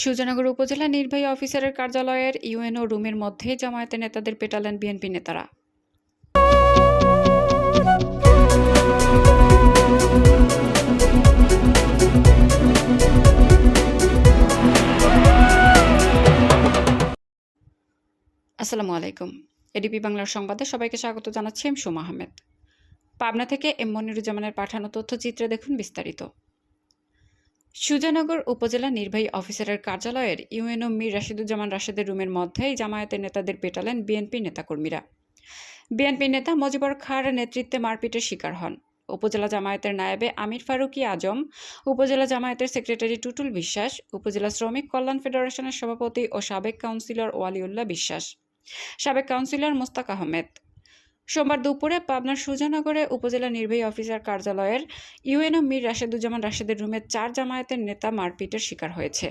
সুজানগর উপজেলা নির্বাহী অফিসারের কার্যালয়ের ইউএনও রুমের মধ্যে জামায়াতের নেতাদের পেটালেন বিএনপি নেতারা। আসসালামু আলাইকুম। এডিপি বাংলার সংবাদে সবাইকে স্বাগত জানাচ্ছি এম সুমা আহমেদ। পাবনা থেকে এম মনিরুজ্জামানের পাঠানো তথ্যচিত্রে দেখুন বিস্তারিত। সুজানগর উপজেলা নির্বাহী অফিসারের কার্যালয়ের ইউএনও মীর রাশিদুজ্জামান রাশেদের রুমের মধ্যেই জামায়াতের নেতাদের পেটালেন বিএনপি নেতাকর্মীরা। বিএনপি নেতা মজিবর খাঁর নেতৃত্বে মারপিটের শিকার হন। উপজেলা জামায়াতের নায়েবে আমির ফারুকি আজম, উপজেলা জামায়াতের সেক্রেটারি টুটুল বিশ্বাস, উপজেলা শ্রমিক কল্যাণ ফেডারেশনের সভাপতি ও সাবেক কাউন্সিলর ওয়ালিউল্লাহ বিশ্বাস। সাবেক কাউন্সিলর মোস্তাক আহমেদ সোমবার দুপুরে পাবনার সুজানগরে উপজেলা নির্বাহী অফিসার কার্যালয়ের ইউএনও মীর রাশেদুজ্জামান রাশেদের রুমে চার জামায়াতের নেতা মারপিটের শিকার হয়েছে।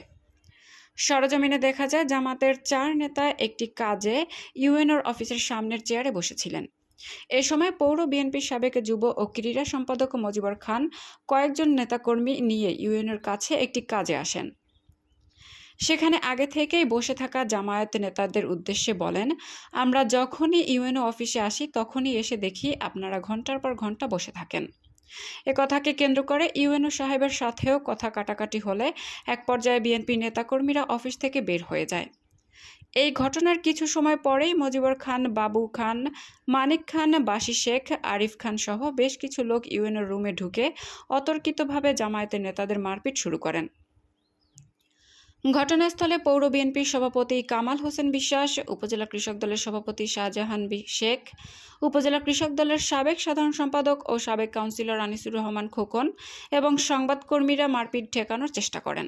সরজমিনে দেখা যায়, জামাতের চার নেতা একটি কাজে ইউএনওর অফিসের সামনের চেয়ারে বসেছিলেন। এ সময় পৌর বিএনপির সাবেক যুব ও ক্রীড়া সম্পাদক মজিবর খান কয়েকজন নেতাকর্মী নিয়ে ইউএনওর কাছে একটি কাজে আসেন। সেখানে আগে থেকেই বসে থাকা জামায়াত নেতাদের উদ্দেশ্যে বলেন, আমরা যখনই ইউএনও অফিসে আসি, তখনই এসে দেখি আপনারা ঘণ্টার পর ঘণ্টা বসে থাকেন। এ কথাকে কেন্দ্র করে ইউএনও সাহেবের সাথেও কথা কাটাকাটি হলে এক পর্যায়ে বিএনপি নেতাকর্মীরা অফিস থেকে বের হয়ে যায়। এই ঘটনার কিছু সময় পরেই মজিবর খান, বাবু খান, মানিক খান, বাসি শেখ, আরিফ খান সহ বেশ কিছু লোক ইউএনও রুমে ঢুকে অতর্কিতভাবে জামায়াতের নেতাদের মারপিট শুরু করেন। ঘটনাস্থলে পৌর বিএনপির সভাপতি কামাল হোসেন বিশ্বাস, উপজেলা কৃষক দলের সভাপতি শাহজাহান শেখ, উপজেলা কৃষক দলের সাবেক সাধারণ সম্পাদক ও সাবেক কাউন্সিলর আনিসুর রহমান খোকন এবং সংবাদকর্মীরা মারপিট ঠেকানোর চেষ্টা করেন।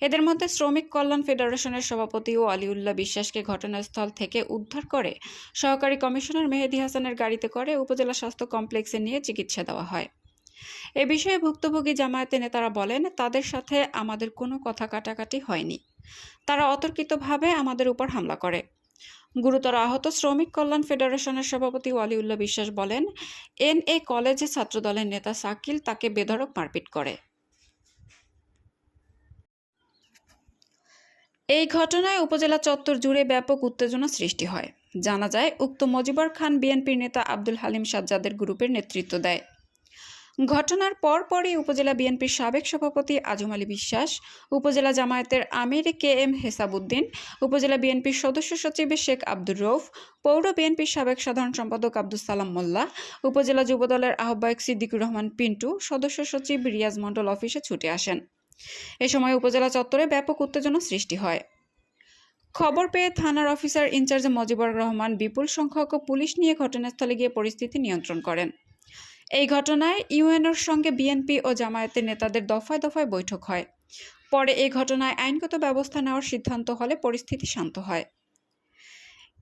এদের মধ্যে শ্রমিক কল্যাণ ফেডারেশনের সভাপতি ও আলিউল্লাহ বিশ্বাসকে ঘটনাস্থল থেকে উদ্ধার করে সহকারী কমিশনার মেহেদি হাসানের গাড়িতে করে উপজেলা স্বাস্থ্য কমপ্লেক্সে নিয়ে চিকিৎসা দেওয়া হয়। এ বিষয়ে ভুক্তভোগী জামায়াতের নেতারা বলেন, তাদের সাথে আমাদের কোনো কথা কাটাকাটি হয়নি। তারা অতর্কিতভাবে আমাদের উপর হামলা করে। গুরুতর আহত শ্রমিক কল্যাণ ফেডারেশনের সভাপতি ওয়ালিউল্লাহ বিশ্বাস বলেন এন এ কলেজে ছাত্রদলের নেতা সাকিল তাকে বেধড়ক মারপিট করে। এই ঘটনায় উপজেলা চত্বর জুড়ে ব্যাপক উত্তেজনা সৃষ্টি হয়। জানা যায়, উক্ত মজিবর খান বিএনপির নেতা আব্দুল হালিম সাজ্জাদের গ্রুপের নেতৃত্ব দেয়। ঘটনার পরপরই উপজেলা বিএনপির সাবেক সভাপতি আজম আলী বিশ্বাস, উপজেলা জামায়াতের আমির কে এম হেসাবুদ্দিন উপজেলা বিএনপির সদস্য সচিব শেখ আব্দুর রৌফ পৌর বিএনপির সাবেক সাধারণ সম্পাদক আব্দুল সালাম মোল্লা, উপজেলা যুবদলের আহ্বায়ক সিদ্দিকুর রহমান পিন্টু, সদস্য সচিব রিয়াজ মণ্ডল অফিসে ছুটে আসেন। এ সময় উপজেলা চত্বরে ব্যাপক উত্তেজনা সৃষ্টি হয়। খবর পেয়ে থানার officer in charge Mojibor Rahman বিপুল সংখ্যক পুলিশ নিয়ে ঘটনাস্থলে গিয়ে পরিস্থিতি নিয়ন্ত্রণ করেন। এই ঘটনায় ইউএনওর সঙ্গে বিএনপি ও জামায়াতের নেতাদের দফায় দফায় বৈঠক হয়। পরে এই ঘটনায় আইনগত ব্যবস্থা নেওয়ার সিদ্ধান্ত হলে পরিস্থিতি শান্ত হয়।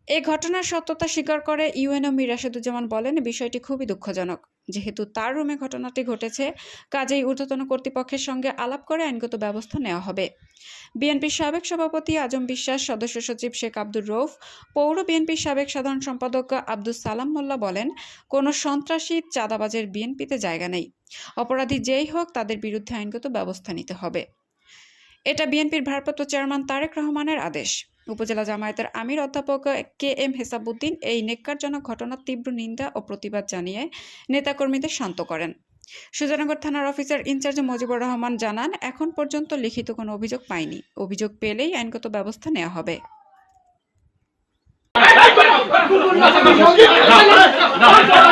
এ ঘটনার সত্যতা স্বীকার করে ইউএনও মীর রাশেদুজ্জামান বলেন, বিষয়টি খুবই দুঃখজনক। যেহেতু তার রুমে ঘটনাটি ঘটেছে, কাজেই ঊর্ধ্বতন কর্তৃপক্ষের সঙ্গে আলাপ করে আইনগত ব্যবস্থা নেওয়া হবে। বিএনপির সাবেক সভাপতি আজম বিশ্বাস, সদস্য সচিব শেখ আব্দুর রৌফ পৌর বিএনপির সাবেক সাধারণ সম্পাদক আব্দুল সালাম মোল্লা বলেন, কোনো সন্ত্রাসী চাঁদাবাজের বিএনপিতে জায়গা নেই। অপরাধী যেই হোক, তাদের বিরুদ্ধে আইনগত ব্যবস্থা নিতে হবে। এটা বিএনপির ভারপ্রাপ্ত চেয়ারম্যান তারেক রহমানের আদেশ। উপজেলা জামায়াতের আমির অধ্যাপক কে এম হেসাবুদ্দিন এই নেককারজনক ঘটনার তীব্র নিন্দা ও প্রতিবাদ জানিয়ে নেতাকর্মীদের শান্ত করেন সুজানগর থানার অফিসার ইনচার্জ মজিবুর রহমান জানান এখন পর্যন্ত লিখিত কোনো অভিযোগ পাইনি অভিযোগ পেলেই আইনগত ব্যবস্থা নেওয়া হবে সমস্যা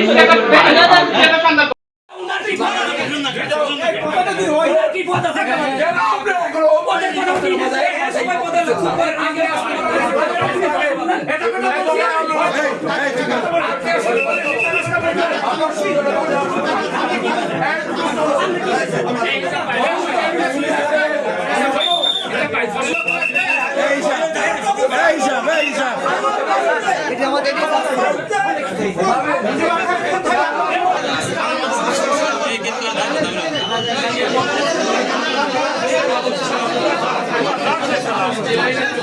নেই এই গেট করে এটা